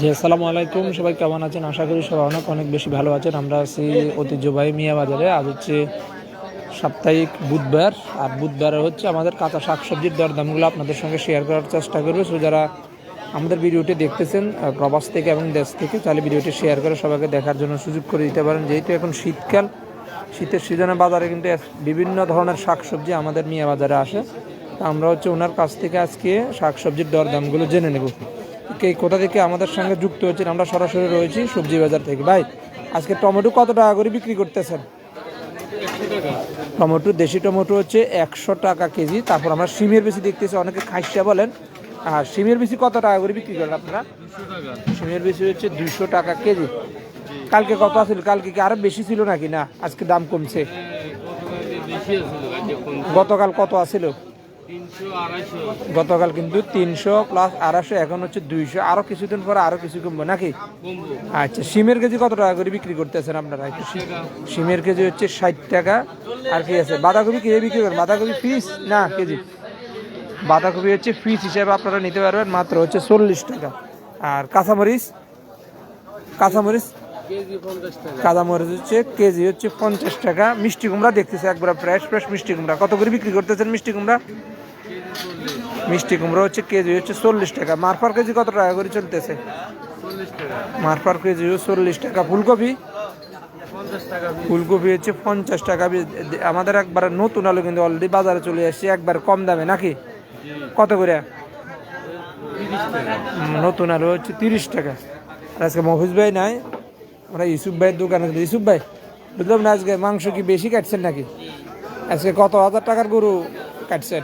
জি, আসসালামু আলাইকুম। সবাই কেমন আছেন? আশা করি সবাই অনেক অনেক বেশি ভালো আছেন। আমরা আছি ঐতিহ্যবাহী মিয়া বাজারে। আজ হচ্ছে সাপ্তাহিক বুধবার। আর বুধবারে হচ্ছে আমাদের কাঁচা শাকসবজির দরদামগুলো আপনাদের সঙ্গে শেয়ার করার চেষ্টা করবে। সো যারা আমাদের ভিডিওটি দেখতেছেন প্রবাস থেকে এবং দেশ থেকে, তাহলে ভিডিওটি শেয়ার করে সবাইকে দেখার জন্য সুযোগ করে দিতে পারেন। যেহেতু এখন শীতকাল, শীতের সিজনে বাজারে কিন্তু বিভিন্ন ধরনের শাকসবজি আমাদের মিয়া বাজারে আসে। তা আমরা হচ্ছে ওনার কাছ থেকে আজকে শাকসবজির দরদামগুলো জেনে নেব। কে কোথা থেকে আমাদের সঙ্গে যুক্ত হচ্ছেন আমরা সরাসরি রয়েছি সবজি বাজার থেকে। ভাই, আজকে টমেটো কত টাকা করে বিক্রি করতেছেন? টমেটো, দেশি টমেটো হচ্ছে একশো টাকা কেজি। তারপর আমরা সিমের বেশি দেখতেছি, অনেকে খাইসা বলেন। আর সিমের বেশি কত টাকা করে বিক্রি করেন আপনারা? সিমের বেশি হচ্ছে দুইশো টাকা কেজি। কালকে কত আছিল? কালকে কি আরও বেশি ছিল নাকি? না, আজকে দাম কমছে। গতকাল কত আছিল? গতকাল কিন্তু তিনশো প্লাস আড়াইশো এখন হচ্ছে দুইশো। আরও কিছুদিন পরে আরও কিছু কমবে নাকি? আচ্ছা সিমের কেজি কত টাকা করে বিক্রি করতেছেন আপনারা একটু? সিমের কেজি হচ্ছে ষাট টাকা। আর কি আছে? বাঁধাকপি কে বিক্রি করেন? বাঁধাকপি পিস না কেজি। বাঁধাকপি হচ্ছে পিস হিসাবে আপনারা নিতে পারবেন মাত্র হচ্ছে চল্লিশ টাকা। আর কাঁচামরিচ? কাঁচামরিচ? কাঁচামরিচ হচ্ছে কেজি হচ্ছে পঞ্চাশ টাকা। মিষ্টি কুমড়া দেখতেছে একবার ফ্রেশ ফ্রেশ মিষ্টি কুমড়া। কত করে বিক্রি করতেছেন মিষ্টি কুমড়া? মিষ্টি কুমড়া হচ্ছে কেজি হচ্ছে চল্লিশ টাকা। মারপার কেজি কত টাকা করে চলতেছে? মারপার কেজি চল্লিশ টাকা। ফুলকপি? ফুলকপি হচ্ছে পঞ্চাশ টাকা। আমাদের একবার নতুন আলু কিন্তু অলরেডি বাজারে চলে আসছে একবার কম দামে নাকি? কত করে? নতুন আলু হচ্ছে তিরিশ টাকা। আর আজকে মফিজ ভাই নাই, আমরা ইউসুফ ভাইয়ের দোকানে। ইউসুফ ভাই, বুঝলাম না আজকে মাংস কি বেশি কাটছেন নাকি? আজকে কত হাজার টাকার গরু কাটছেন?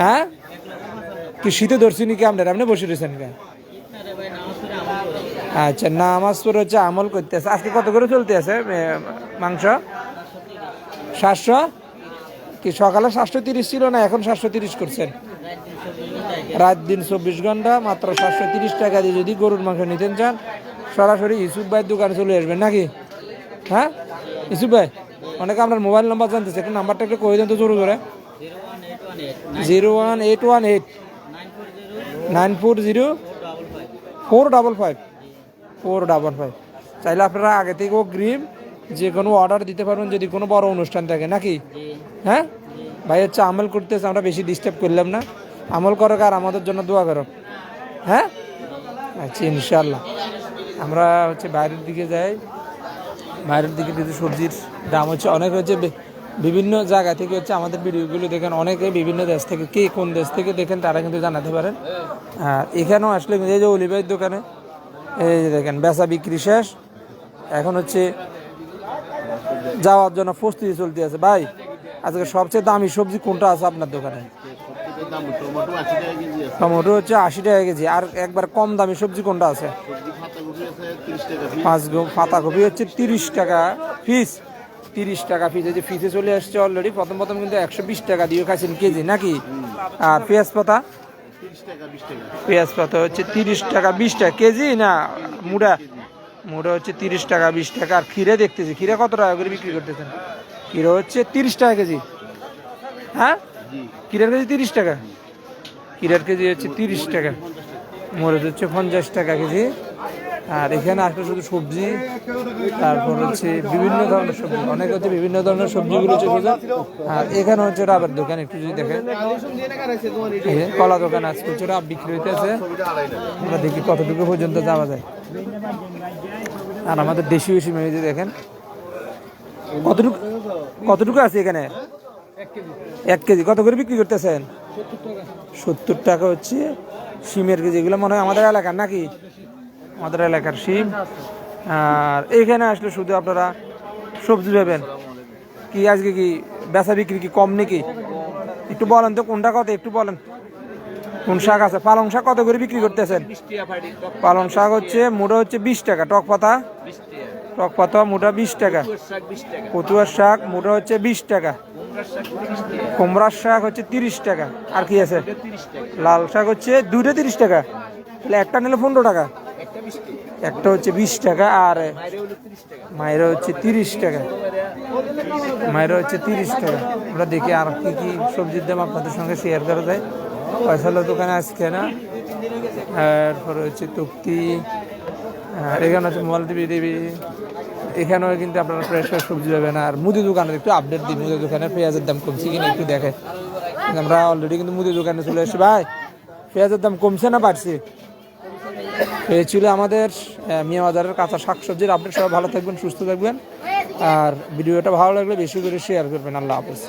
হ্যাঁ? কি শীতে ধরছি নাকি আপনার আপনি বসে রয়েছেন কেন? আচ্ছা নামাজ পড়ে হচ্ছে আমল করতেছে। আজকে কত করে চলতে আছে মাংস? সাতশো? কি সকালে সাতশো তিরিশ ছিল না এখন সাতশো তিরিশ করছেন? রাত দিন চব্বিশ ঘণ্টা, মাত্র সাতশো তিরিশ টাকা দিয়ে যদি গরুর মাংস নিতেন চান, সরাসরি ইসুফ ভাইয়ের দোকানে চলে আসবেন নাকি? হ্যাঁ? ইসুফ ভাই, অনেকে আপনার মোবাইল নাম্বার জানতেছে, একটু নাম্বারটা একটু কয়ে দেন তো জোরে জোরে। Zero one eight one eight. Nine four zero. Four double five. Four double five. চাইলে আপনারা আগে থেকেও গ্রিম যে কোনো অর্ডার দিতে পারবেন যদি কোনো বড় অনুষ্ঠান থাকে, নাকি? হ্যাঁ? ভাই, হচ্ছে আমল করতেছে, আমরা বেশি ডিস্টার্ব করলাম না। আমল করো আর আমাদের জন্য দোয়া করো। হ্যাঁ? আচ্ছা ইনশাল্লাহ আমরা হচ্ছে বাইরের দিকে যাই। বাইরের দিকে কিন্তু সবজির দাম হচ্ছে অনেক হচ্ছে বিভিন্ন জায়গা থেকে হচ্ছে আমাদের ভিডিওগুলো দেখেন অনেকে বিভিন্ন দেশ থেকে কে কোন দেশ থেকে দেখেন তারা কিন্তু জানাতে পারেন। আর এখানেও আসলে এই যে অলিভাইয়ের দোকানে এই যে দেখেন বেচা বিক্রি শেষ। এখন হচ্ছে যাওয়ার জন্য প্রস্তুতি চলতে আছে। ভাই আজকে সবচেয়ে দামি সবজি কোনটা আছে আপনার দোকানে? টমেটো হচ্ছে আশি টাকা কেজি। আর একবার কম দামি সবজি কোনটা আছে? পাঁচ পাতাকপি হচ্ছে তিরিশ টাকা পিস তিরিশ টাকা এই যে পিসে চলে আসছে অলরেডি প্রথম প্রথম কিন্তু একশো বিশ টাকা দিয়ে খাইছেন কেজি, নাকি? আর পেঁয়াজ পাতা? পেঁয়াজ পাতা হচ্ছে তিরিশ টাকা বিশ টাকা, কেজি না মুড়া? মুড়া হচ্ছে তিরিশ টাকা বিশ টাকা, আর ক্ষীরে দেখতেছি, ক্ষীরে কত টাকা করে বিক্রি করতেছেন? ক্ষীরে হচ্ছে তিরিশ টাকা কেজি। হ্যাঁ? ক্ষীরের কেজি তিরিশ টাকা। ক্ষীরের কেজি হচ্ছে তিরিশ টাকা, মরিচ হচ্ছে পঞ্চাশ টাকা কেজি। আর এখানে আসলে শুধু সবজি, তারপর হচ্ছে বিভিন্ন ধরনের সবজি, অনেক হচ্ছে বিভিন্ন ধরনের সবজিগুলো হচ্ছে। আর এখানে হচ্ছে রাবের দোকান, একটু যদি দেখেন। কলা দোকান আজকে হচ্ছে রাব বিক্রি হইতেছে। আমরা দেখি কতটুকু পর্যন্ত যাওয়া যায়। আর আমাদের দেশি বেশি মেয়ে দেখেন, কতটুকু কতটুকু আছে এখানে? এক কেজি। কত করে বিক্রি করতেছেন? সত্তর টাকা হচ্ছে সিমের কেজি। এগুলো মনে হয় আমাদের এলাকার নাকি? আমাদের এলাকার সিম আর এইখানে আসলে শুধু আপনারা সবজি পাবেন কি আজকে কি বেচা বিক্রি কি কম নাকি? একটু বলেন তো, কোনটা কত? একটু বলেন। কোন শাক আছে? পালং শাক কত করে বিক্রি করতেছেন? পালং শাক হচ্ছে, মোটা হচ্ছে বিশ টাকা। টক পাতা? টক পাতা, মোটা বিশ টাকা। কচুয়ার শাক, মোটা হচ্ছে বিশ টাকা। কুমড়ার শাক হচ্ছে তিরিশ টাকা। আর কি আছে? লাল শাক হচ্ছে দুইটা তিরিশ টাকা। তাহলে একটা নিলে পনেরো টাকা। একটা হচ্ছে বিশ টাকা আর মায়েরা হচ্ছে তিরিশ টাকা। মায়েরা হচ্ছে তিরিশ টাকা। আমরা দেখি আর কি কি সবজির দাম আপনাদের সঙ্গে শেয়ার করা যায়। পয়সালো দোকানে আজকে না। এরপরে হচ্ছে তক্তি আর এখানে হচ্ছে মোবাইল টিভি টিভি এখানেও কিন্তু আপনারা ফ্রেশ ফ্রেশ সবজি পাবেন। আর মুদি দোকানে একটু আপডেট দিই। মুদি দোকানে পেঁয়াজের দাম কমছে কিনা একটু দেখে। আমরা অলরেডি কিন্তু মুদি দোকানে চলে এসেছি ভাই, পেঁয়াজের দাম কমছে না বাড়ছে? এই ছিল আমাদের আহ, মিয়া বাজারের কাঁচা শাকসবজির আপডেট সবাই ভালো থাকবেন সুস্থ থাকবেন। আর ভিডিওটা ভালো লাগলে বেশি করে শেয়ার করবেন। আল্লাহ হাফেজ।